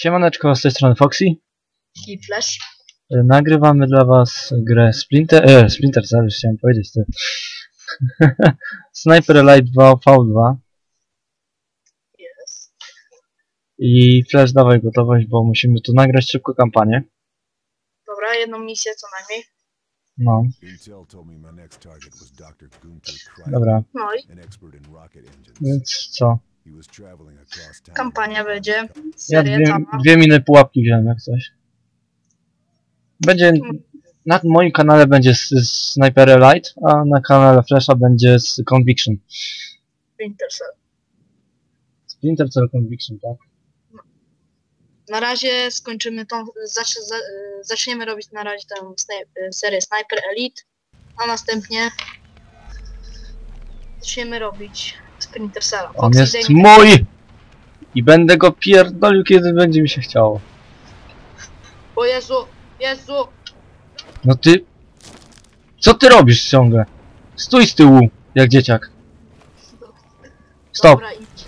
Siemaneczko, z tej strony Foxy. i Flash. E, Nagrywamy dla was grę Splinter... E, Splinter Cell, już chciałem powiedzieć ty. Sniper Elite 2 V2 Jest. i Flash dawaj gotowość, bo musimy tu nagrać szybko kampanię. Dobra, jedną misję co najmniej. No, Intel told me my next target was Dr. Gunther Kreidel, dobra, No i więc co? Kampania będzie. Ja Seria dwie, cała. dwie miny pułapki wziąłem jak coś. Będzie... Na moim kanale będzie z, z Sniper Elite, a na kanale Flasha będzie z Conviction. Splinter Cell. Splinter Cell Conviction, tak? Na razie skończymy tą. Zacz, za, zaczniemy robić na razie tę sni- serię Sniper Elite, a następnie zaczniemy robić Splinter Cell. On jest mój! I będę go pierdolił, kiedy będzie mi się chciało. O Jezu! Jezu! No ty... Co ty robisz ciągle? Stój z tyłu, jak dzieciak. Stop, Dobra, idź.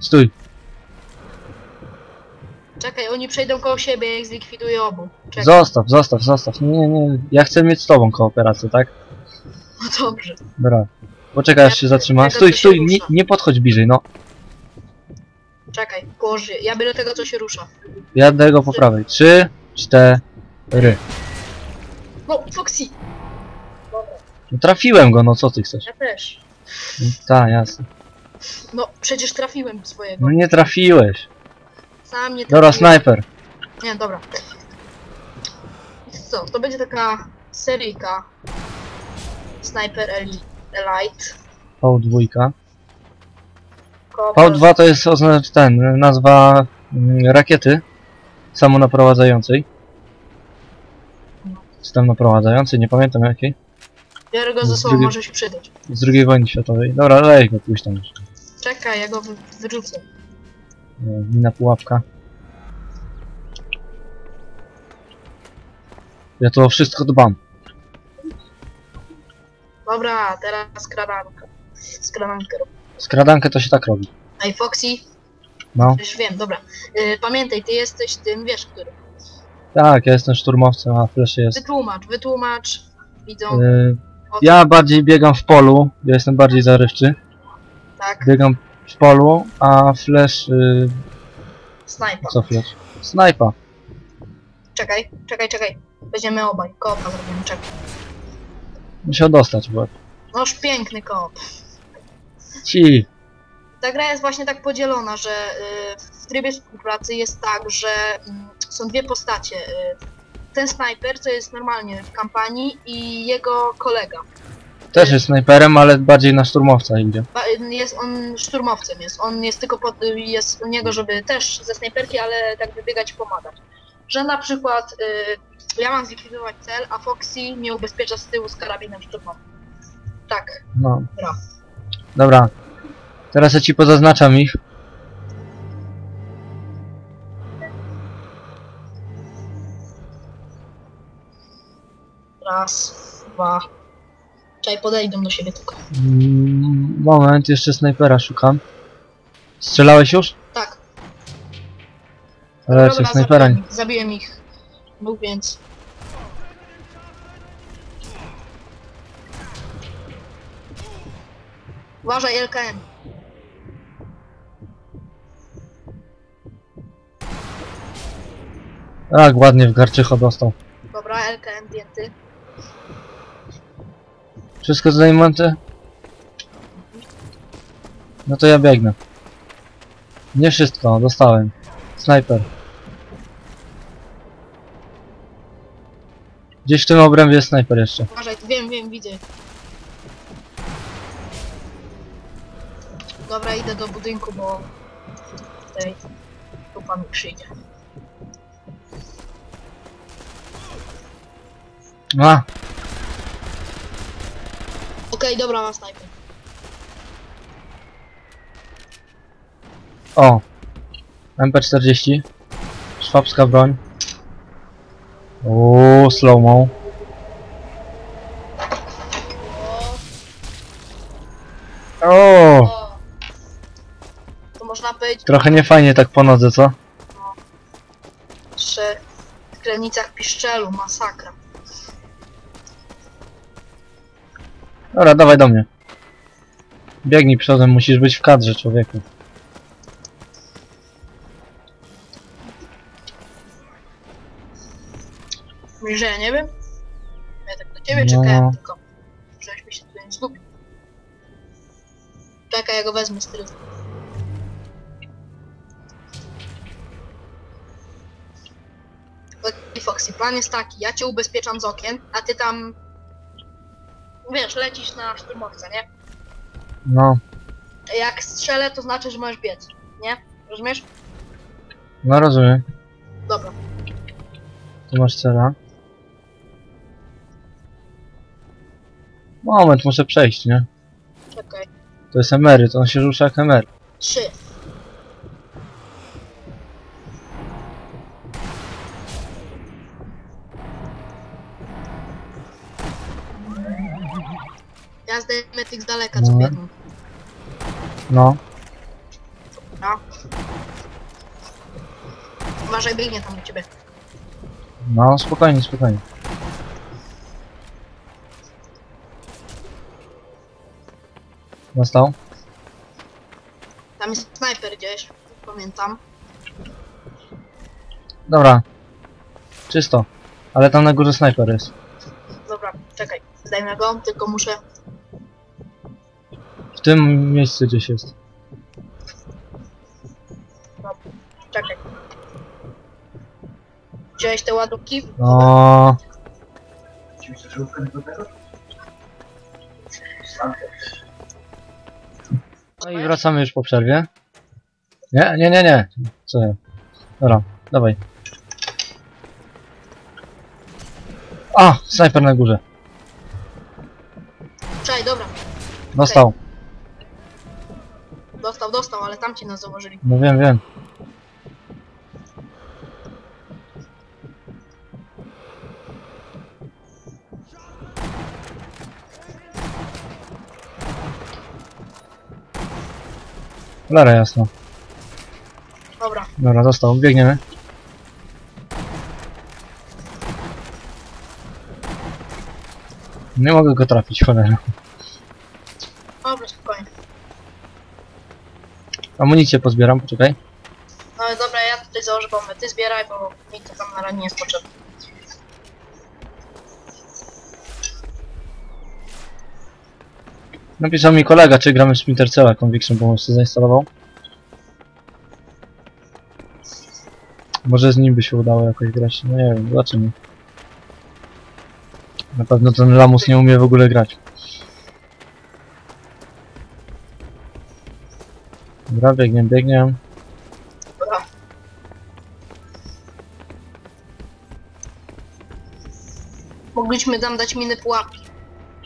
stój. Czekaj, oni przejdą koło siebie, jak zlikwiduję obu. Czekaj. Zostaw, zostaw, zostaw. Nie, nie, ja chcę mieć z tobą kooperację, tak? No dobrze. Dobra. Poczekaj, aż się zatrzyma. Stój, stój, nie, nie podchodź bliżej, no. Czekaj, położy. Ja biorę tego, co się rusza. Ja daję go po prawej. Trzy, cztery. No, Foxy! No trafiłem go, no co ty chcesz? Ja też. No, tak, jasne. No, przecież trafiłem swojego. No nie trafiłeś. Sam nie Dobra, trafiłem. snajper. Nie, dobra. Co, to będzie taka seryjka Sniper Eli- Elite. V2. Kooperacja. V2 to jest oznacz ten, nazwa mm, rakiety samonaprowadzającej. System naprowadzający, nie pamiętam jakiej. Biorę go ze sobą, Drugi- może się przydać. Z II wojny światowej. Dobra, lej go pójść tam już. Czekaj, ja go wy wyrzucę. Nie, Mina pułapka. Ja to o wszystko dbam. Dobra, teraz skradanka. Skradankę robię. Skradankę to się tak robi. Ej, Foxy, No. już wiem, dobra. Y, pamiętaj, ty jesteś tym, wiesz, który. Tak, ja jestem szturmowcem, a Flash jest. Wytłumacz, wytłumacz. Widzą, Yy, o ja bardziej biegam w polu, ja jestem bardziej zarywczy. tak, Biegam w polu, a Flash... Yy, snajpa. co Flash? Snajpa. Czekaj, czekaj, czekaj. Będziemy obaj. Koopa zrobimy, czekaj. Musiał dostać łeb. Noż piękny koop. Ci. Ta gra jest właśnie tak podzielona, że y, w trybie współpracy jest tak, że mm, są dwie postacie. y, Ten snajper, co jest normalnie w kampanii i jego kolega. Też jest snajperem, ale bardziej na szturmowca idzie. Ba- Jest on szturmowcem, jest. On jest tylko pod, y, jest u niego, żeby też ze snajperki, ale tak wybiegać i pomagać. Że na przykład y, ja mam zlikwidować cel, a Foxy mnie ubezpiecza z tyłu z karabinem szturmowym. Tak. No. Dobra. Dobra. Teraz ja ci pozaznaczam ich. Raz, dwa. Czekaj, podejdą do siebie tylko. Mm, Moment, jeszcze snajpera szukam. Strzelałeś już? Czy snajpera zabiłem, zabiłem ich. No więc. Uważaj LKM. Tak, ładnie w garczycho dostał. Dobra, LKM zdjęty. Wszystko zajmowane? No to ja biegnę. Nie wszystko, dostałem. Snajper. Gdzieś w tym obrębie jest snajper jeszcze. Uważaj, wiem, wiem, widzę. Dobra, idę do budynku, bo tutaj tu pan przyjdzie. A, Okej, dobra, ma snajper. o. MP40. Szwabska broń. Uuu, slow-mo. O, O. To można powiedzieć, trochę niefajnie tak po nodze, co? jeszcze w Krenicach Piszczelu, masakra. Dobra, dawaj do mnie. Biegnij przodem, musisz być w kadrze, człowieku. Mówisz, że ja nie wiem? Ja tak do ciebie No. czekałem tylko. Żebyś mi się tu nie zgubił. Czekaj, ja go wezmę z tyłu. Okej, Foxy, plan jest taki, ja cię ubezpieczam z okien, a ty tam... Wiesz, lecisz na szturmowca, nie? No, Jak strzelę, to znaczy, że możesz biec, nie? Rozumiesz? no rozumiem. Dobra. Tu masz cela. Moment, muszę przejść, nie? Czekaj. To jest emeryt, on się rusza jak emeryt. Trzy. Ja zdejmę tych z daleka, co No. biegną. No, No. Uważaj, biegnie tam do ciebie. no, spokojnie, spokojnie. Dostał? Tam jest snajper gdzieś, pamiętam. Dobra. Czysto. Ale tam na górze snajper jest. Dobra, czekaj. Zdejmę go, tylko muszę... W tym miejscu gdzieś jest. Czekaj. Wziąłeś te ładunki? No. No i wracamy już po przerwie. Nie, nie, nie, nie. Co ja? Dobra, dawaj. A, snajper na górze. Czekaj, dobra. Dostał. Dostał, dostał, ale tamci nas zauważyli. No wiem, wiem. Cholera jasno. Dobra. Dobra, dostał. Biegniemy. Nie mogę go trafić, cholera. Dobra, spokojnie. Amunicję pozbieram, poczekaj. No ale dobra, ja tutaj założę bombę. Ty zbieraj, bo mi to tam na razie nie jest potrzebne. Napisał mi kolega, czy gramy w Splinter Cella Conviction, bo on sobie zainstalował. Może z nim by się udało jakoś grać, no nie wiem, zobaczymy. Na pewno ten Lamus nie umie w ogóle grać. Dobra, biegnie, biegnie. Mogliśmy tam dać miny pułapki.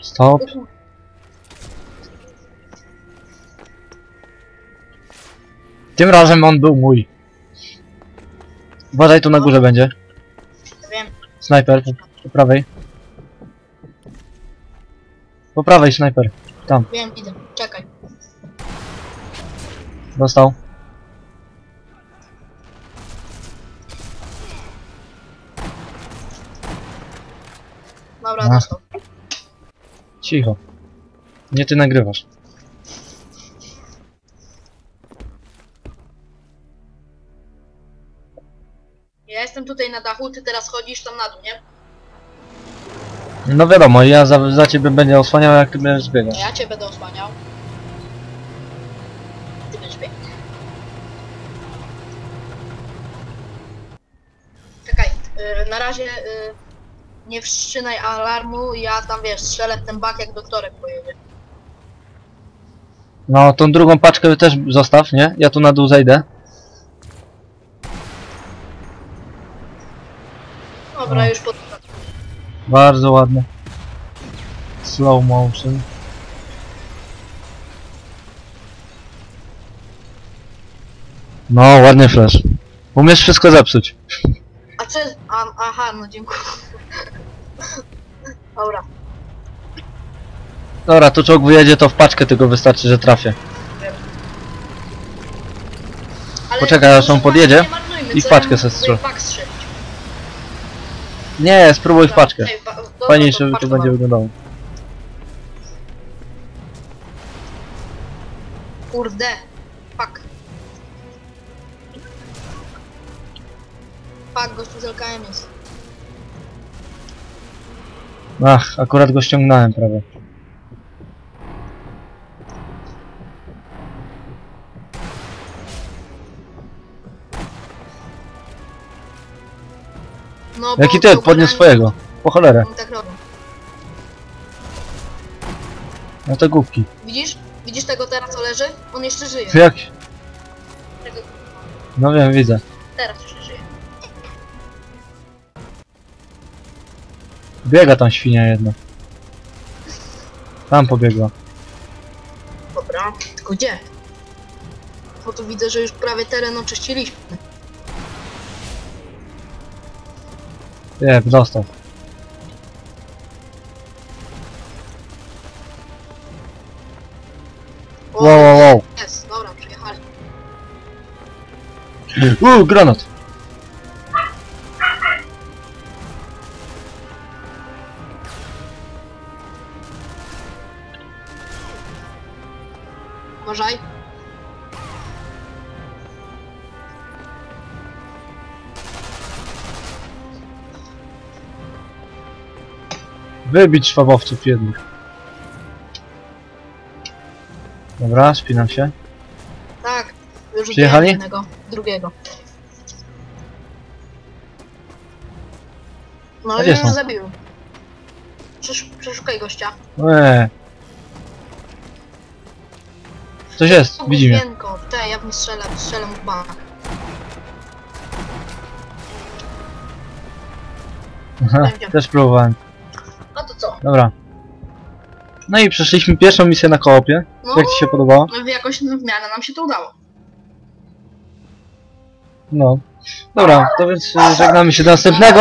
Stop. Tym razem on był mój. Uważaj, tu na górze będzie. Wiem. Snajper, po, po prawej. Po prawej snajper. Wiem, idę. Czekaj. Dostał. Dobra, Ach. dostał. Cicho. Nie ty nagrywasz. Tutaj na dachu, ty teraz chodzisz tam na dół, nie? No wiadomo, ja za, za ciebie będę osłaniał jak ty będziesz biegać. Ja cię będę osłaniał. Ty będziesz biegł. Czekaj, y, na razie y, nie wszczynaj alarmu, ja tam wiesz, strzelę w ten bak jak doktorek pojedzie. No, tą drugą paczkę też zostaw, nie? Ja tu na dół zejdę. Dobra, już pod... Bardzo ładne. Slow motion. No, ładny flash. Umiesz wszystko zepsuć. A co jest... A, aha, no dziękuję. Dobra, Dobra, tu czołg wyjedzie, to w paczkę tylko wystarczy, że trafię. ale... Poczekaj, aż on podjedzie pana, nie marnujmy, i co paczkę se strzel-. Nie, spróbuj w paczkę. Ej, ba- dobra, Fajniejsze to paczka będzie mam. wyglądało. Kurde. Fuck. Fuck, gościu z LKM jest. Ach, akurat go ściągnąłem prawie. No, Jaki ty? Podniósł swojego. Po cholerę. tak robią. No te głupki. Widzisz? Widzisz tego teraz, co leży? On jeszcze żyje. Jak? Tego, No wiem, widzę. teraz jeszcze żyje. Biega tam świnia jedna. Tam pobiegła. Dobra, tylko gdzie? Bo tu widzę, że już prawie teren oczyściliśmy. Nie, dostał. O, Wow, wow, Wybić szwabowców jednych. Dobra, spinam się. Tak, już Przyjechali? jednego, drugiego. No i gdzie już są? zabiłem. Przesz przeszukaj gościa. Eee. Coś jest, widzi mnie. Wienko, te, ja bym strzelał, strzelam w bank. Aha, też próbowałem. No? Dobra. No i przeszliśmy pierwszą misję na koopie. No, Jak ci się podobało? jakoś w miarę nam się to udało. No. Dobra, to więc e, żegnamy się do następnego.